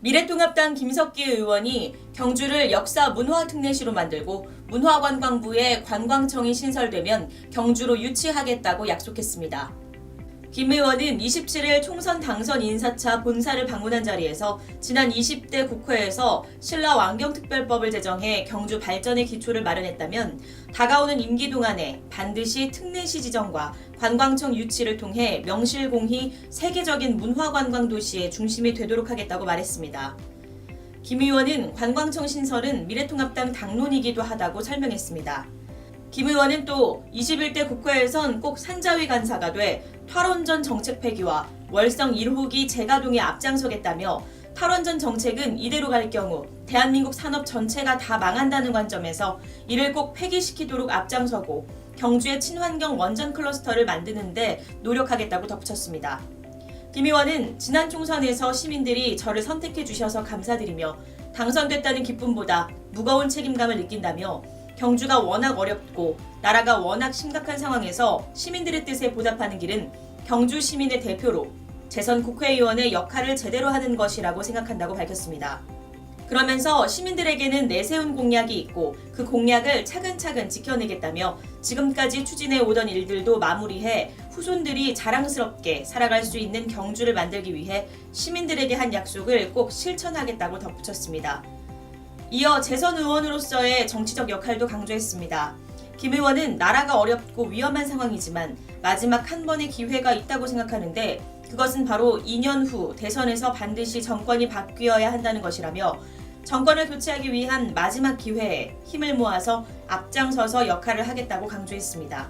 미래통합당 김석기 의원이 경주를 역사 문화특례시로 만들고 문화관광부에 관광청이 신설되면 경주로 유치하겠다고 약속했습니다. 김 의원은 27일 총선 당선 인사차 본사를 방문한 자리에서 지난 20대 국회에서 신라 왕경특별법을 제정해 경주 발전의 기초를 마련했다면 다가오는 임기 동안에 반드시 특례시 지정과 관광청 유치를 통해 명실공히 세계적인 문화관광 도시의 중심이 되도록 하겠다고 말했습니다. 김 의원은 관광청 신설은 미래통합당 당론이기도 하다고 설명했습니다. 김 의원은 또 21대 국회에선 꼭 산자위 간사가 돼 탈원 전 정책 폐기와 월성 1호기 재가동에 앞장서겠다며 탈원 전 정책은 이대로 갈 경우 대한민국 산업 전체가 다 망한다는 관점에서 이를 꼭 폐기시키도록 앞장서고 경주의 친환경 원전 클러스터를 만드는데 노력하겠다고 덧붙였습니다. 김 의원은 지난 총선에서 시민들이 저를 선택해 주셔서 감사드리며 당선됐다는 기쁨보다 무거운 책임감을 느낀다며 경주가 워낙 어렵고 나라가 워낙 심각한 상황에서 시민들의 뜻에 보답하는 길은 경주 시민의 대표로 재선 국회의원의 역할을 제대로 하는 것이라고 생각한다고 밝혔습니다. 그러면서 시민들에게는 내세운 공약이 있고 그 공약을 차근차근 지켜내겠다며 지금까지 추진해 오던 일들도 마무리해 후손들이 자랑스럽게 살아갈 수 있는 경주를 만들기 위해 시민들에게 한 약속을 꼭 실천하겠다고 덧붙였습니다. 이어 재선 의원으로서의 정치적 역할도 강조했습니다. 김 의원은 나라가 어렵고 위험한 상황이지만 마지막 한 번의 기회가 있다고 생각하는데 그것은 바로 2년 후 대선에서 반드시 정권이 바뀌어야 한다는 것이라며 정권을 교체하기 위한 마지막 기회에 힘을 모아서 앞장서서 역할을 하겠다고 강조했습니다.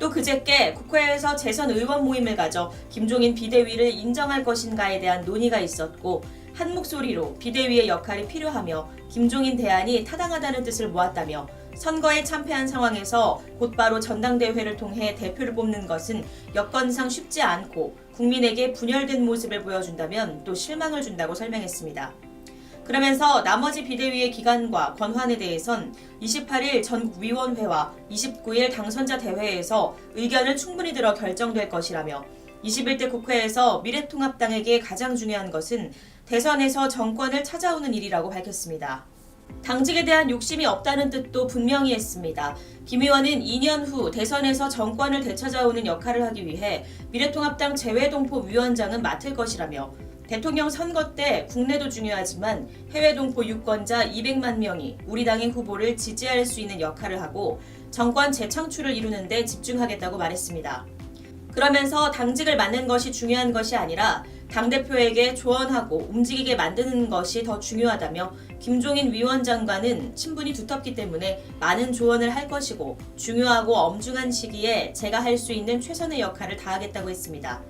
또 그제께 국회에서 재선 의원 모임을 가져 김종인 비대위를 인정할 것인가에 대한 논의가 있었고 한 목소리로 비대위의 역할이 필요하며 김종인 대안이 타당하다는 뜻을 모았다며 선거에 참패한 상황에서 곧바로 전당대회를 통해 대표를 뽑는 것은 여건상 쉽지 않고 국민에게 분열된 모습을 보여준다면 또 실망을 준다고 설명했습니다. 그러면서 나머지 비대위의 기간과 권한에 대해선 28일 전국위원회와 29일 당선자 대회에서 의견을 충분히 들어 결정될 것이라며 21대 국회에서 미래통합당에게 가장 중요한 것은 대선에서 정권을 찾아오는 일이라고 밝혔습니다. 당직에 대한 욕심이 없다는 뜻도 분명히 했습니다. 김 의원은 2년 후 대선에서 정권을 되찾아오는 역할을 하기 위해 미래통합당 재외동포 위원장은 맡을 것이라며 대통령 선거 때 국내도 중요하지만 해외 동포 유권자 200만 명이 우리 당의 후보를 지지할 수 있는 역할을 하고 정권 재창출을 이루는 데 집중하겠다고 말했습니다. 그러면서 당직을 맡는 것이 중요한 것이 아니라 당대표에게 조언하고 움직이게 만드는 것이 더 중요하다며 김종인 위원장과는 친분이 두텁기 때문에 많은 조언을 할 것이고 중요하고 엄중한 시기에 제가 할 수 있는 최선의 역할을 다하겠다고 했습니다.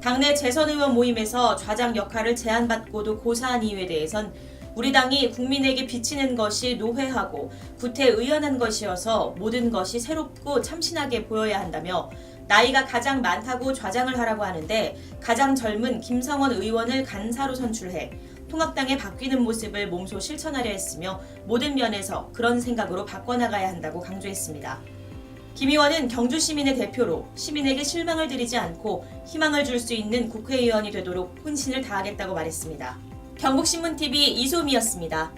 당내 재선 의원 모임에서 좌장 역할을 제안받고도 고사한 이유에 대해선 우리 당이 국민에게 비치는 것이 노회하고 구태의연한 것이어서 모든 것이 새롭고 참신하게 보여야 한다며 나이가 가장 많다고 좌장을 하라고 하는데 가장 젊은 김성원 의원을 간사로 선출해 통합당의 바뀌는 모습을 몸소 실천하려 했으며 모든 면에서 그런 생각으로 바꿔나가야 한다고 강조했습니다. 김 의원은 경주 시민의 대표로 시민에게 실망을 드리지 않고 희망을 줄 수 있는 국회의원이 되도록 혼신을 다하겠다고 말했습니다. 경북신문TV 이소미였습니다.